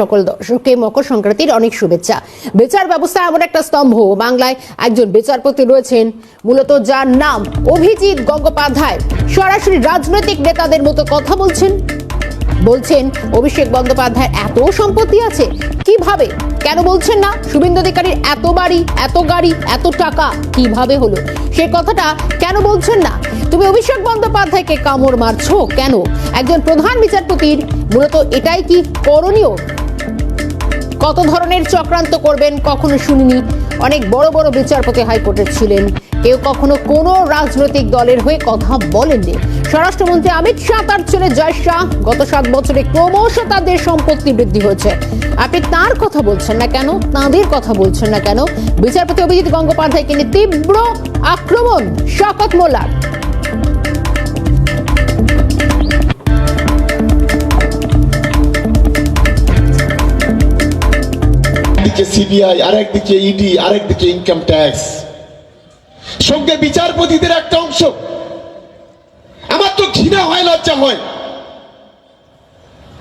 সকল দর্শককে মকর সংক্রান্তির অনেক শুভেচ্ছা। বিচার ব্যবস্থা এমন একটা স্তম্ভ। বাংলায় একজন বিচারপতি রয়েছেন, মূলত যার নাম অভিজিৎ গঙ্গোপাধ্যায়। সরাসরি রাজনৈতিক নেতাদের মতো কথা বলছেন। বলছেন, অভিষেক বন্দ্যোপাধ্যায়ের এত সম্পত্তি আছে, কীভাবে? কেন বলছেন না? শুভেন্দু অধিকারীর এত বাড়ি, এত গাড়ি, এত টাকা, কীভাবে হলো? সে কথাটা কেন বলছেন না? তুমি অভিষেক বন্দ্যোপাধ্যায়কে কামড় মারছো কেন? একজন প্রধান বিচারপতির মূলত এটাই কি করণীয়? কত ধরনের চক্রান্ত করবেন কখনো শুনিনি? অনেক বড় বড় বিচারপতি হাইকোর্টের ছিলেন। কেউ কখনো কোনো রাজনৈতিক দলের হয়ে কথা বলেননি। স্বরাষ্ট্রমন্ত্রী অমিত শাহ তার ছেলে জয় শাহ গত সাত বছরে ক্রমশ তাদের সম্পত্তি বৃদ্ধি হয়েছে। আপনি তার কথা বলছেন না কেন? তাঁদের কথা বলছেন না কেন? বিচারপতি অভিজিৎ গঙ্গোপাধ্যায়কে নিয়ে তীব্র আক্রমণ শকত মোল্লার। একদিকে সিবিআই আরেকদিকে ইডি আরেকদিকে ইনকাম ট্যাক্স সঙ্গে বিচারপতিদের একটা অংশ। আমার তো ঘৃণা হয়, লজ্জা হয়।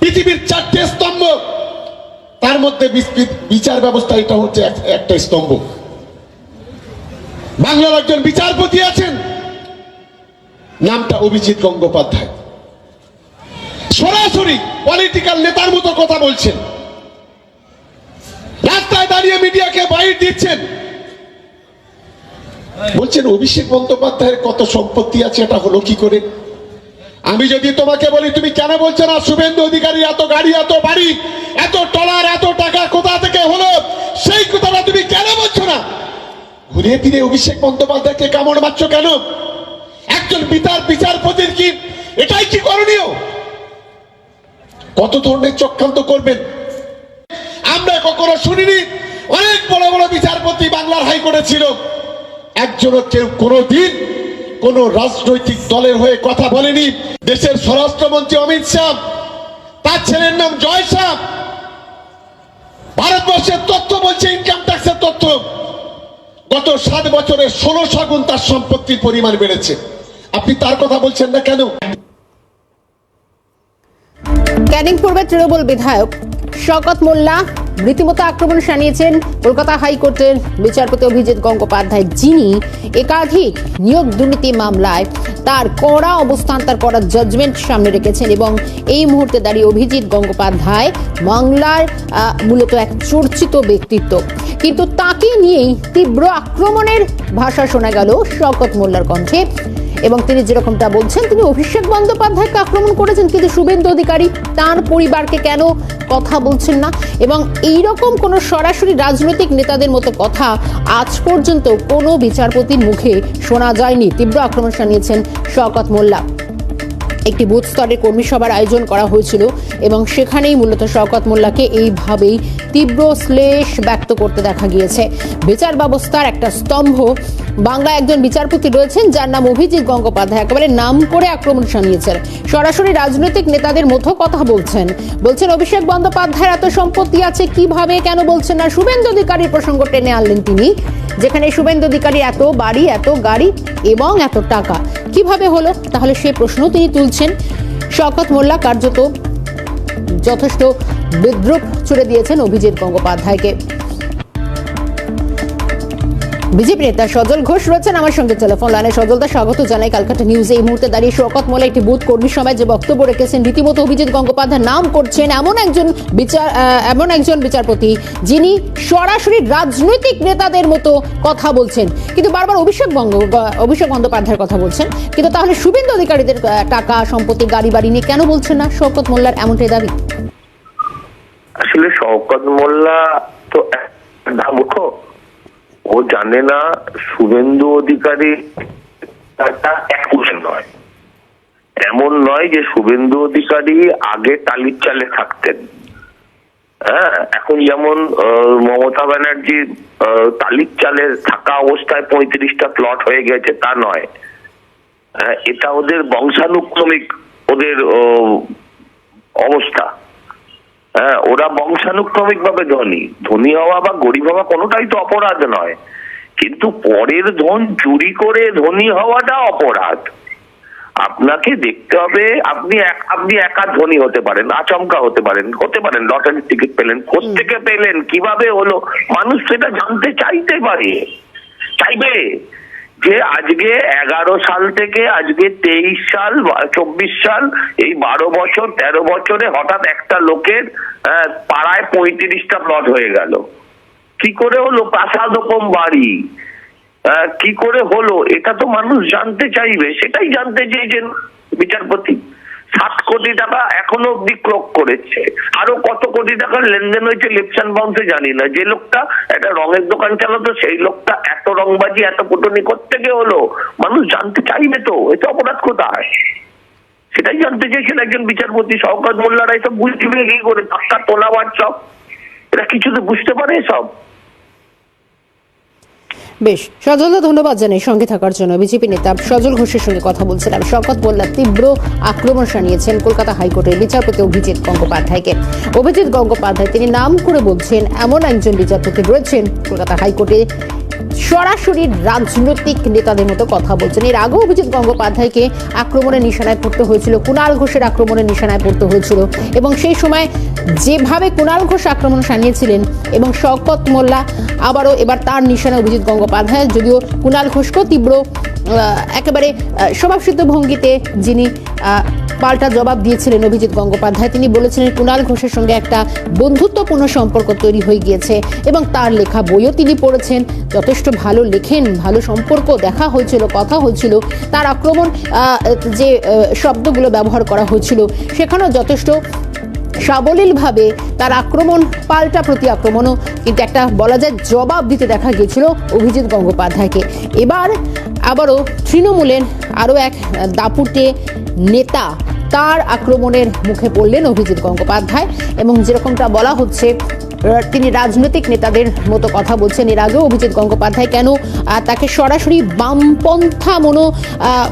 পৃথিবীর চারটে স্তম্ভ। তার মধ্যে বিচার ব্যবস্থা, এটা হচ্ছে একটা স্তম্ভ। বাংলার একজন বিচারপতি আছেন। নামটা অভিজিৎ গঙ্গোপাধ্যায়। সরাসরি পলিটিক্যাল নেতার মতো কথা বলছেন। রাস্তায় দাঁড়িয়ে মিডিয়াকে বাইর দিচ্ছেন। বলছেন, অভিষেক বন্দ্যোপাধ্যায়ের কত সম্পত্তি আছে, এটা হলো কি করে? আমি যদি তোমাকে বলি, তুমি কেন বলছো না, শুভেন্দু অধিকারী, এত গাড়ি, এত বাড়ি, এত টলার এত টাকা কোথা থেকে হলো? সেই কথাটা তুমি কেন বলছো না? ঘুরে ফিরে অভিষেক বন্দ্যোপাধ্যায়কে কামড় মারছো কেন? একজন বিচার বিচারপতির কি এটাই কি করণীয়? কত ধরনের চক্রান্ত করবেন? শুনিনি। অনেক বড় বড় বিচারপতি বাংলার হাইকোর্টে ছিল। একজনও কেউ কোনোদিন কোন রাজনৈতিক দলের হয়ে কথা বলেনি। দেশের স্বরাষ্ট্রমন্ত্রী অমিত শাহ, তার ছেলের নাম জয় শাহ। ভারতবর্ষের তথ্য বলছে ইনকাম ট্যাক্সের তথ্য। গত সাত বছরে ষোলোশো গুণ তার সম্পত্তির পরিমাণ বেড়েছে। আপনি তার কথা বলছেন না কেন? ক্যানিং পূর্বের তৃণমূল বিধায়ক শকত মোল্লা রীতিমতো আক্রমণ শানিয়েছেন কলকাতা হাইকোর্টের বিচারপতি অভিজিৎ গঙ্গোপাধ্যায়, যিনি একাধিক নিয়োগ দুর্নীতি মামলায় তার কড়া অবস্থান, তার কড়া জাজমেন্ট সামনে রেখেছেন এবং এই মুহূর্তে দাঁড়িয়ে অভিজিৎ গঙ্গোপাধ্যায় বাংলার মূলত এক চর্চিত ব্যক্তিত্ব। কিন্তু তাকে নিয়েই তীব্র আক্রমণের ভাষা শোনা গেল শকত মোল্লার কণ্ঠে। এবং তিনি যেরকমটা বলছেন, তিনি অভিষেক বন্দ্যোপাধ্যায়কে আক্রমণ করেছেন। কিন্তু শুভেন্দু অধিকারী তার পরিবারকে কেন কথা বলছেন না? এবং এই রকম কোনো সরাসরি রাজনৈতিক নেতাদের মতো কথা আজ পর্যন্ত কোনো বিচারপতির মুখে শোনা যায়নি। তীব্র আক্রমণ শানিয়েছেন শওকত মোল্লা। একটি বুথ স্তরের কর্মী সভার আয়োজন করা হয়েছিল এবং সেখানেই মূলত শওকত মোল্লাকে এইভাবেই তীব্র শ্লেষ ব্যক্ত করতে দেখা গিয়েছে। বিচার ব্যবস্থার একটা স্তম্ভ বাংলা একজন বিচারপতি রয়েছেন, যার নাম অভিজিৎ গঙ্গোপাধ্যায়। একেবারে নাম করে আক্রমণ শানিয়েছেন। সরাসরি রাজনৈতিক নেতাদের মতো কথা বলছেন। বলছেন, অভিষেক বন্দ্যোপাধ্যায়ের এত সম্পত্তি আছে, কীভাবে, কেন বলছেন না? শুভেন্দু অধিকারীর প্রসঙ্গ টেনে আনলেন তিনি, যেখানে শুভেন্দু অধিকারী এত বাড়ি, এত গাড়ি এবং এত টাকা। কীভাবে হলো? তাহলে সে প্রশ্ন তিনি তুলছেন। শওকত মোল্লা কার্যত যথেষ্ট বিদ্রুপ ছুড়ে দিয়েছেন অভিজিৎ গঙ্গোপাধ্যায়কে। বিজেপি নেতা সজল ঘোষ রয়েছেন আমার সঙ্গে টেলিফোন লাইনে। সজলদা, স্বাগত জানাই কালকাটা নিউজে এই মুহূর্তে দাঁড়িয়ে শওকত মোল্লা একটি বুথ কর্মী সমাজ যে বক্তব্য রেখেছেন, রীতিমতো অভিজিৎ গঙ্গোপাধ্যায় নাম করছেন এমন একজন বিচার এমন একজন বিচারপতি যিনি সরাসরি রাজনৈতিক নেতাদের মতো কথা বলছেন। কিন্তু বারবার অভিষেক বঙ্গ অভিষেক বন্দ্যোপাধ্যায়ের কথা বলছেন। কিন্তু তাহলে শুভেন্দু অধিকারীদের টাকা, সম্পত্তি, গাড়ি বাড়ি নিয়ে কেন বলছেন না শওকত মোল্লার এমনটাই দাবি? আসলে শওকত মোল্লা তো ও জানে না শুভেন্দু অধিকারী নয়। এমন নয় যে শুভেন্দু অধিকারী আগে টালির চালে থাকতেন। হ্যাঁ এখন যেমন মমতা ব্যানার্জি টালির চালে থাকা অবস্থায় পঁয়ত্রিশটা প্লট হয়ে গেছে তা নয়। হ্যাঁ, এটা ওদের বংশানুক্রমিক ওদের অবস্থা। হ্যাঁ ওরা বংশানুক্রমিক ভাবে ধনী। ধনী হওয়া বা গরিব হওয়া কোনোটাই তো অপরাধ নয়। কিন্তু পরের ধন চুরি করে ধনী হওয়াটা অপরাধ। আপনাকে দেখতে হবে, আপনি আপনি একা ধনী হতে পারেন, আচমকা হতে পারেন হতে পারেন, লটারির টিকিট পেলেন কোথেকে পেলেন, কীভাবে হলো? মানুষ সেটা জানতে চাইতে পারে। চাইবে। যে আজকে এগারো সাল থেকে আজকে তেইশ সাল চব্বিশ সাল, এই বারো বছর, তেরো বছরে হঠাৎ একটা লোকের পাড়ায় পঁয়ত্রিশটা প্লট হয়ে গেল। কি করে হলো? প্রাসাদ রকম বাড়ি। কি করে হলো? এটা তো মানুষ জানতে চাইবে। সেটাই জানতে চেয়েছেন বিচারপতি। সাত কোটি টাকা এখনও অব্দি ক্রোক করেছে। আরও কত কোটি টাকার লেনদেন হয়েছে লিপসান বাউন্সে জানি না। যে লোকটা একটা রঙের দোকান চালাতো, সেই লোকটা এত রংবাজি, এত কুটনি থেকে হলো? মানুষ জানতে চাইবে তো এটা অপরাধ কোথায়? সেটাই জানতে চেয়েছেন একজন বিচারপতি শওকত মোল্লারা, এসব বুঝবে কি করে? টাকা তোলা সব। এরা কিছু তো বুঝতে পারে সব। বেশ সজলদা ধন্যবাদ জানাই সঙ্গে থাকার জন্য বিজেপি নেতা সজল ঘোষের সঙ্গে কথা বলছিলাম। শকত মোল্লা তীব্র আক্রমণ শানিয়েছেন কলকাতা হাইকোর্টের বিচারপতি অভিজিৎ গঙ্গোপাধ্যায়কে। অভিজিৎ গঙ্গোপাধ্যায় তিনি নাম করে বলছেন, এমন একজন বিচারপতি রয়েছেন কলকাতা হাইকোর্টে সরাসরি রাজনৈতিক নেতাদের মতো কথা বলছেন। এর আগেও অভিজিৎ গঙ্গোপাধ্যায়কে আক্রমণের নিশানায় পড়তে হয়েছিল, কুণাল ঘোষের আক্রমণের নিশানায় পড়তে হয়েছিল এবং সেই সময় যেভাবে কুণাল ঘোষ আক্রমণ সানিয়েছিলেন এবং শওকত মোল্লা আবারও এবার তার নিশানায় অভিজিৎ গঙ্গোপাধ্যায়, যদিও কুণাল ঘোষকেও তীব্র একেবারে স্বভাবসিদ্ধ ভঙ্গিতে যিনি পাল্টা জবাব দিয়েছিলেন অভিজিৎ গঙ্গোপাধ্যায়, তিনি বলেছিলেন কুণাল ঘোষের সঙ্গে একটা বন্ধুত্বপূর্ণ সম্পর্ক তৈরি হয়ে গিয়েছে এবং তার লেখা বইও তিনি পড়েছেন। যথেষ্ট ভালো লেখেন, ভালো সম্পর্ক, দেখা হয়েছিল, কথা হয়েছিল। তার আক্রমণ যে শব্দগুলো ব্যবহার করা হয়েছিল, সেখানেও যথেষ্ট সাবলীলভাবে তার আক্রমণ, পাল্টা প্রতি আক্রমণও কিন্তু একটা বলা যায় জবাব দিতে দেখা গিয়েছিল অভিজিৎ গঙ্গোপাধ্যায়কে। এবার আবারও তৃণমূলের আরও এক দাপুটে নেতা তার আক্রমণের মুখে পড়লেন অভিজিৎ গঙ্গোপাধ্যায় এবং যেরকমটা বলা হচ্ছে তিনি রাজনৈতিক নেতাদের মতো কথা বলছেন। এর আগেও অভিজিৎ গঙ্গোপাধ্যায় কেন তাকে সরাসরি বামপন্থা মনো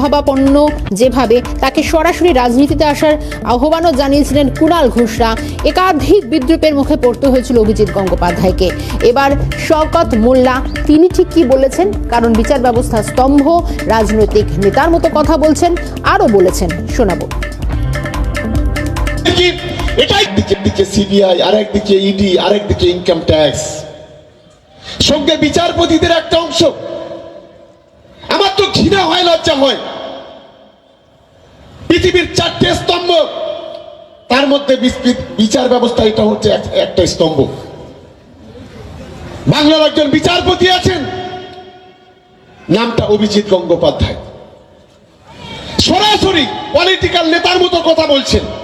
ভাবাপন্ন যেভাবে, তাকে সরাসরি রাজনীতিতে আসার আহ্বানও জানিয়েছিলেন কুণাল ঘোষরা। একাধিক বিদ্রুপের মুখে পড়তে হয়েছিল অভিজিৎ গঙ্গোপাধ্যায়কে। এবার শওকত মোল্লা, তিনি ঠিক কি বলেছেন? কারণ বিচার ব্যবস্থা স্তম্ভ, রাজনৈতিক নেতার মতো কথা বলছেন, আরও বলেছেন, শোনাবো। কি এটাই দিকে সিবিআই আরেক দিকে ইডি আরেক দিকে ইনকাম ট্যাক্স সঙ্গে বিচারপতিদের একটা অংশ। আমার তো ঘৃণা হয়, লজ্জা হয়। পৃথিবীর চারটে স্তম্ভ। তার মধ্যে বিচার ব্যবস্থা, এটা হচ্ছে এক- একটা স্তম্ভ। বাংলার একজন বিচারপতি আছেন। নামটা অভিজিৎ গঙ্গোপাধ্যায়। সরাসরি পলিটিক্যাল নেতার মতো কথা বলছেন।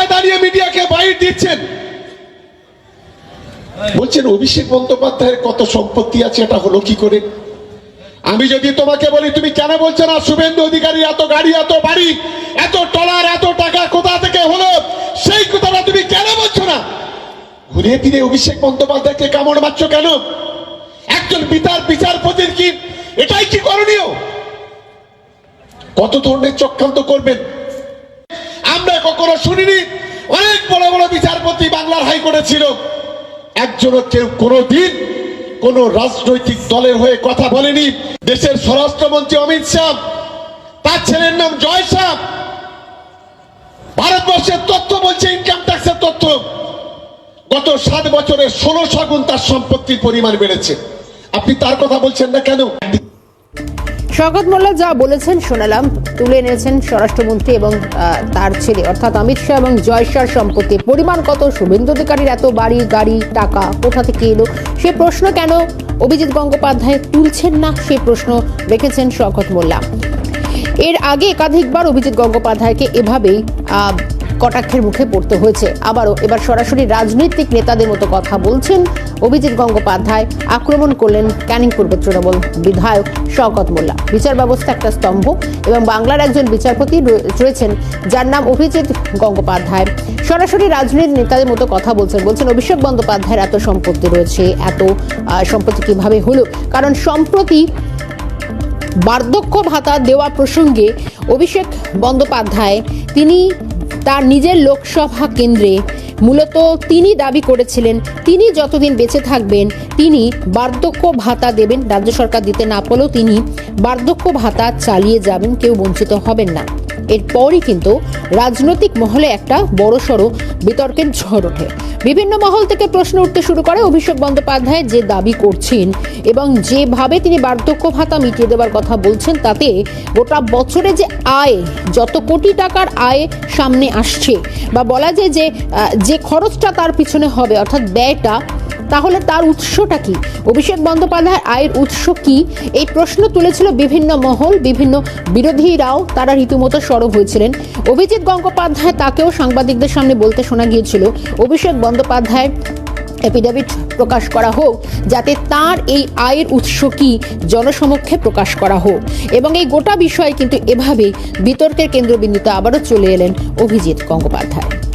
রাস্তায় দাঁড়িয়ে মিডিয়াকে বাইর দিচ্ছেন। বলছেন, অভিষেক বন্দ্যোপাধ্যায়ের কত সম্পত্তি আছে, এটা হলো কি করে? আমি যদি তোমাকে বলি, তুমি কেন বলছো না, শুভেন্দু অধিকারী, এত গাড়ি, এত বাড়ি, এত টলার, এত টাকা কোথা থেকে হলো? সেই কথাটা তুমি কেন বলছো না? ঘুরিয়ে ফিরে অভিষেক বন্দ্যোপাধ্যায়কে কামড় মারছো কেন? একজন বিচার বিচারপতির কি এটাই কি করণীয়? কত ধরনের চক্রান্ত করবেন? আমরা কখনো শুনিনি। অনেক বড় বড় বিচারপতি বাংলার হাইকোর্টে ছিল। একজনও কেউ কোনোদিন কোন রাজনৈতিক দলের হয়ে কথা বলেনি। দেশের স্বরাষ্ট্রমন্ত্রী অমিত শাহ, তার ছেলের নাম জয় শাহ। ভারতবর্ষের তথ্য বলছে ইনকাম ট্যাক্সের তথ্য। গত সাত বছরে ষোলোশো গুণ তার সম্পত্তির পরিমাণ বেড়েছে। আপনি তার কথা বলছেন না কেন? শওকত মোল্লা যা বলেছেন শোনালাম। তুলে এনেছেন স্বরাষ্ট্রমন্ত্রী এবং তার ছেলে, অর্থাৎ অমিত শাহ এবং জয়শার সম্পত্তি। পরিমাণ কত? শুভেন্দু অধিকারীর এত বাড়ি, গাড়ি, টাকা কোথা থেকে এলো? সে প্রশ্ন কেন অভিজিৎ গঙ্গোপাধ্যায় তুলছেন না? সে প্রশ্ন রেখেছেন শওকত মোল্লা। এর আগে একাধিকবার অভিজিৎ গঙ্গোপাধ্যায়কে এভাবেই কটাক্ষের মুখে পড়তে হয়েছে। আবারও এবার সরাসরি রাজনৈতিক নেতাদের মতো কথা বলছেন অভিজিৎ গঙ্গোপাধ্যায়। আক্রমণ করলেন ক্যানিং পূর্ব তৃণমূল বিধায়ক শওকত মোল্লা। বিচার ব্যবস্থা একটা স্তম্ভ এবং বাংলার একজন বিচারপতি রয়ে- রয়েছেন, যার নাম অভিজিৎ গঙ্গোপাধ্যায়। সরাসরি রাজনৈতিক নেতাদের মতো কথা বলছেন। বলছেন, অভিষেক বন্দ্যোপাধ্যায়ের এত সম্পত্তি রয়েছে, এত সম্পত্তি কীভাবে হলো? কারণ সম্প্রতি বার্ধক্য ভাতা দেওয়া প্রসঙ্গে অভিষেক বন্দ্যোপাধ্যায়, তিনি তার নিজের লোকসভা কেন্দ্রে। মূলত তিনি দাবি করেছিলেন, তিনি যতদিন বেঁচে থাকবেন, তিনি বার্ধক্য ভাতা দেবেন। রাজ্য সরকার দিতে না পারলেও তিনি বার্ধক্য ভাতা চালিয়ে যাবেন, কেউ বঞ্চিত হবেন না। এরপরই কিন্তু রাজনৈতিক মহলে একটা বড়সড় বিতর্কের ঝড় ওঠে। বিভিন্ন মহল থেকে প্রশ্ন উঠতে শুরু করে অভিষেক বন্দ্যোপাধ্যায় যে দাবি করছেন এবং যেভাবে তিনি বার্ধক্য ভাতা মিটিয়ে দেওয়ার কথা বলছেন, তাতে গোটা বছরে যে আয়, যত কোটি টাকার আয় সামনে আসছে, বা বলা যায় যে যে খরচটা তার পিছনে হবে, অর্থাৎ ব্যয়টা তাহলে তার উৎসটা কি? অভিষেক বন্দ্যোপাধ্যায়ের আয়ের উৎস কি? এই প্রশ্ন তুলেছিল বিভিন্ন মহল, বিভিন্ন বিরোধীরাও, তারা রীতিমতো সরব হয়েছিলেন। অভিজিৎ গঙ্গোপাধ্যায় তাকেও সাংবাদিকদের সামনে বলতে শোনা গিয়েছিল, অভিষেক বন্দ্যোপাধ্যায় এফিডেভিট প্রকাশ করা হোক, যাতে তার এই আয়ের উৎস কি জনসমক্ষে প্রকাশ করা হোক। এবং এই গোটা বিষয় কিন্তু এভাবে বিতর্কের কেন্দ্রবিন্দুতে আবারও চলে এলেন অভিজিৎ গঙ্গোপাধ্যায়।